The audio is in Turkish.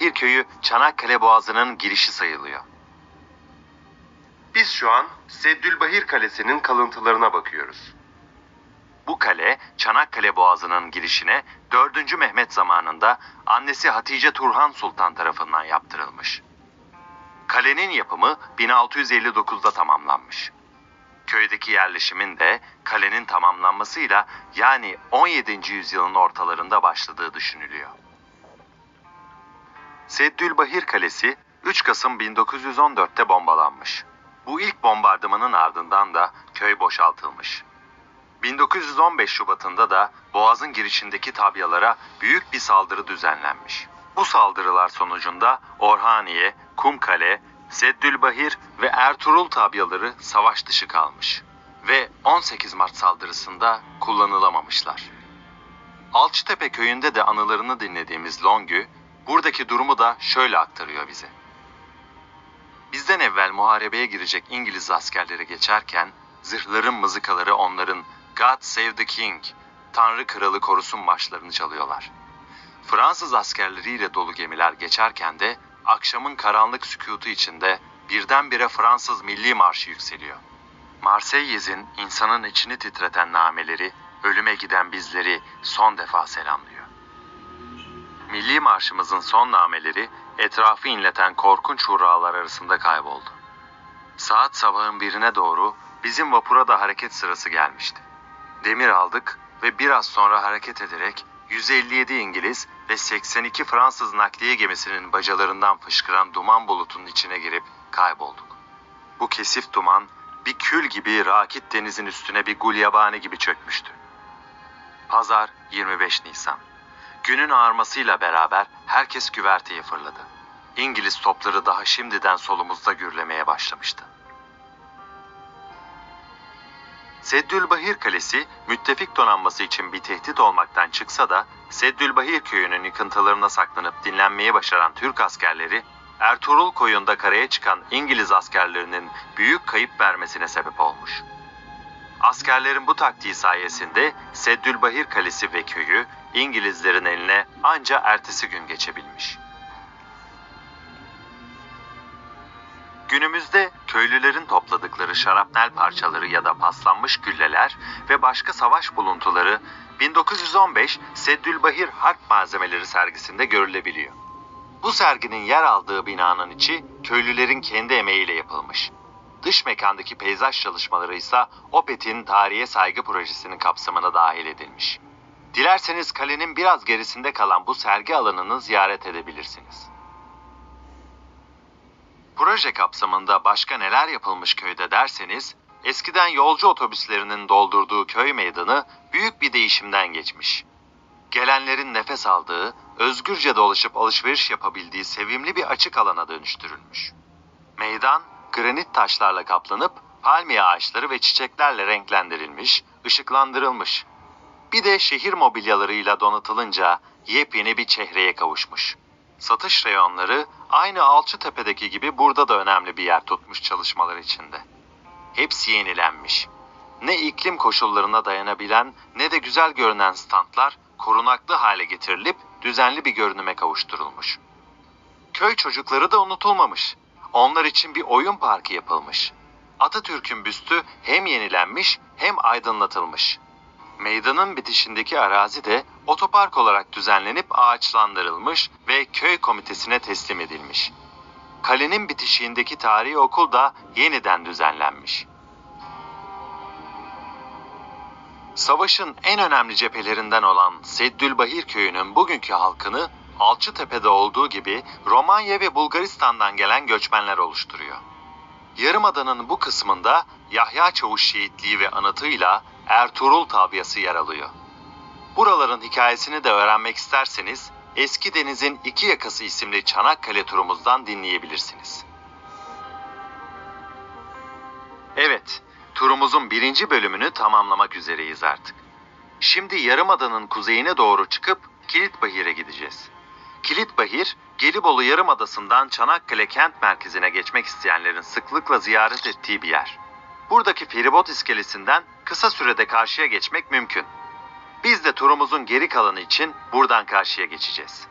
Bahir köyü Çanakkale Boğazı'nın girişi sayılıyor. Biz şu an Seddülbahir Kalesi'nin kalıntılarına bakıyoruz. Bu kale Çanakkale Boğazı'nın girişine 4. Mehmet zamanında annesi Hatice Turhan Sultan tarafından yaptırılmış. Kalenin yapımı 1659'da tamamlanmış. Köydeki yerleşimin de kalenin tamamlanmasıyla yani 17. yüzyılın ortalarında başladığı düşünülüyor. Seddülbahir Kalesi 3 Kasım 1914'te bombalanmış. Bu ilk bombardımanın ardından da köy boşaltılmış. 1915 Şubat'ında da Boğaz'ın girişindeki tabyalara büyük bir saldırı düzenlenmiş. Bu saldırılar sonucunda Orhaniye, Kumkale, Seddülbahir ve Ertuğrul tabyaları savaş dışı kalmış ve 18 Mart saldırısında kullanılamamışlar. Alçıtepe köyünde de anılarını dinlediğimiz Longü, buradaki durumu da şöyle aktarıyor bize. Bizden evvel muharebeye girecek İngiliz askerleri geçerken, zırhların mızıkaları onların God Save the King, Tanrı Kralı korusun marşlarını çalıyorlar. Fransız askerleriyle dolu gemiler geçerken de akşamın karanlık sükutu içinde birdenbire Fransız milli marşı yükseliyor. Marseilles'in insanın içini titreten nameleri, ölüme giden bizleri son defa selamlıyor. Milli marşımızın son nameleri etrafı inleten korkunç hurralar arasında kayboldu. Saat sabahın birine doğru bizim vapura da hareket sırası gelmişti. Demir aldık ve biraz sonra hareket ederek 157 İngiliz ve 82 Fransız nakliye gemisinin bacalarından fışkıran duman bulutunun içine girip kaybolduk. Bu kesif duman bir kül gibi Rakit denizin üstüne bir gulyabani gibi çökmüştü. Pazar 25 Nisan. Günün ağarmasıyla beraber herkes güverteye fırladı. İngiliz topları daha şimdiden solumuzda gürlemeye başlamıştı. Seddülbahir Kalesi müttefik donanması için bir tehdit olmaktan çıksa da Seddülbahir köyünün yıkıntılarına saklanıp dinlenmeyi başaran Türk askerleri Ertuğrul koyunda karaya çıkan İngiliz askerlerinin büyük kayıp vermesine sebep olmuş. Askerlerin bu taktiği sayesinde Seddülbahir Kalesi ve köyü İngilizlerin eline anca ertesi gün geçebilmiş. Günümüzde köylülerin topladıkları şarapnel parçaları ya da paslanmış gülleler ve başka savaş buluntuları 1915 Seddülbahir Harp Malzemeleri sergisinde görülebiliyor. Bu serginin yer aldığı binanın içi köylülerin kendi emeğiyle yapılmış. Dış mekandaki peyzaj çalışmaları ise OPET'in tarihe saygı projesinin kapsamına dahil edilmiş. Dilerseniz kalenin biraz gerisinde kalan bu sergi alanını ziyaret edebilirsiniz. Proje kapsamında başka neler yapılmış köyde derseniz, eskiden yolcu otobüslerinin doldurduğu köy meydanı büyük bir değişimden geçmiş. Gelenlerin nefes aldığı, özgürce dolaşıp alışveriş yapabildiği sevimli bir açık alana dönüştürülmüş. Meydan, granit taşlarla kaplanıp palmiye ağaçları ve çiçeklerle renklendirilmiş, ışıklandırılmış. Bir de şehir mobilyalarıyla donatılınca yepyeni bir çehreye kavuşmuş. Satış reyonları aynı Alçıtepe'deki gibi burada da önemli bir yer tutmuş çalışmalar içinde. Hepsi yenilenmiş. Ne iklim koşullarına dayanabilen ne de güzel görünen standlar korunaklı hale getirilip düzenli bir görünüme kavuşturulmuş. Köy çocukları da unutulmamış. Onlar için bir oyun parkı yapılmış. Atatürk'ün büstü hem yenilenmiş hem aydınlatılmış. Meydanın bitişindeki arazi de otopark olarak düzenlenip ağaçlandırılmış ve köy komitesine teslim edilmiş. Kalenin bitişiğindeki tarihi okul da yeniden düzenlenmiş. Savaşın en önemli cephelerinden olan Seddülbahir köyünün bugünkü halkını Alçıtepe'de olduğu gibi Romanya ve Bulgaristan'dan gelen göçmenler oluşturuyor. Yarımada'nın bu kısmında Yahya Çavuş şehitliği ve anıtıyla Ertuğrul tabiyası yer alıyor. Buraların hikayesini de öğrenmek isterseniz Eski Deniz'in İki Yakası isimli Çanakkale turumuzdan dinleyebilirsiniz. Evet, turumuzun birinci bölümünü tamamlamak üzereyiz artık. Şimdi Yarımada'nın kuzeyine doğru çıkıp Kilitbahir'e gideceğiz. Kilitbahir, Gelibolu Yarımadası'ndan Çanakkale kent merkezine geçmek isteyenlerin sıklıkla ziyaret ettiği bir yer. Buradaki feribot iskelesinden kısa sürede karşıya geçmek mümkün. Biz de turumuzun geri kalanı için buradan karşıya geçeceğiz.